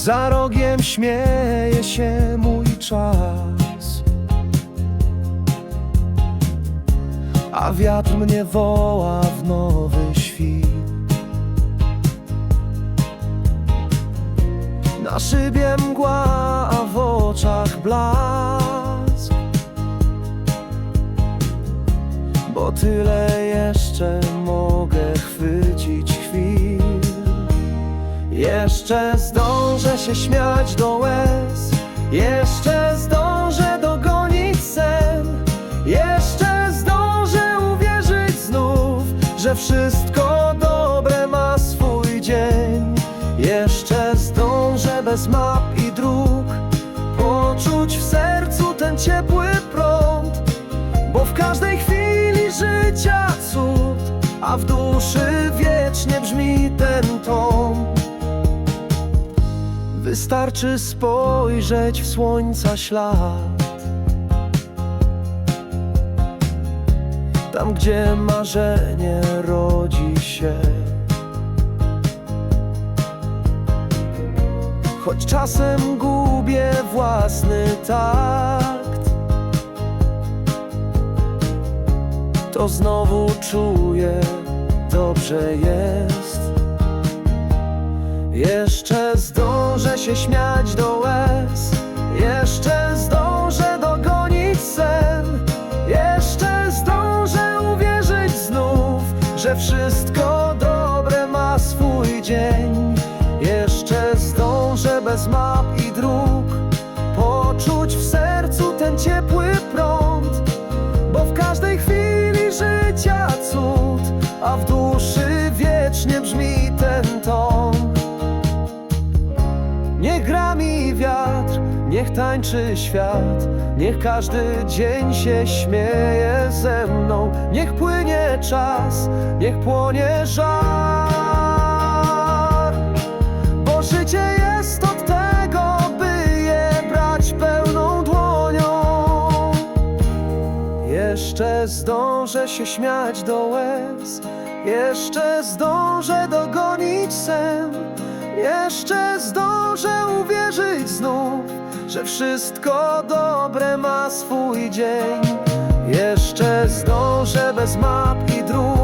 Za rogiem śmieje się mój czas. A wiatr mnie woła w nowy świt. Na szybie mgła, a w oczach blask. Bo tyle jeszcze mogę chwycić Jeszcze zdążę się śmiać do łez. Jeszcze zdążę dogonić sen. Jeszcze zdążę uwierzyć znów Że wszystko dobre ma swój dzień. Jeszcze zdążę bez map i dróg Poczuć w sercu ten ciepły prąd. Bo w każdej chwili życia cud A w duszy wiecznie brzmi ten Wystarczy spojrzeć w słońca ślad. Tam, gdzie marzenie rodzi się. Choć czasem gubię własny takt To znowu czuję, dobrze jest. Jeszcze zdążę się śmiać do łez. Jeszcze zdążę dogonić sen. Jeszcze zdążę uwierzyć znów Że wszystko dobre ma swój dzień. Jeszcze zdążę bez map i dróg Poczuć w sercu ten ciepły prąd. Bo w każdej chwili życia cud A w duszy wiecznie brzmi niech tańczy świat Niech każdy dzień się śmieje ze mną. Niech płynie czas, niech płonie żar. Bo życie jest od tego, by je brać pełną dłonią. Jeszcze zdążę się śmiać do łez Jeszcze zdążę Że wszystko dobre ma swój dzień. Jeszcze zdążę bez map i dróg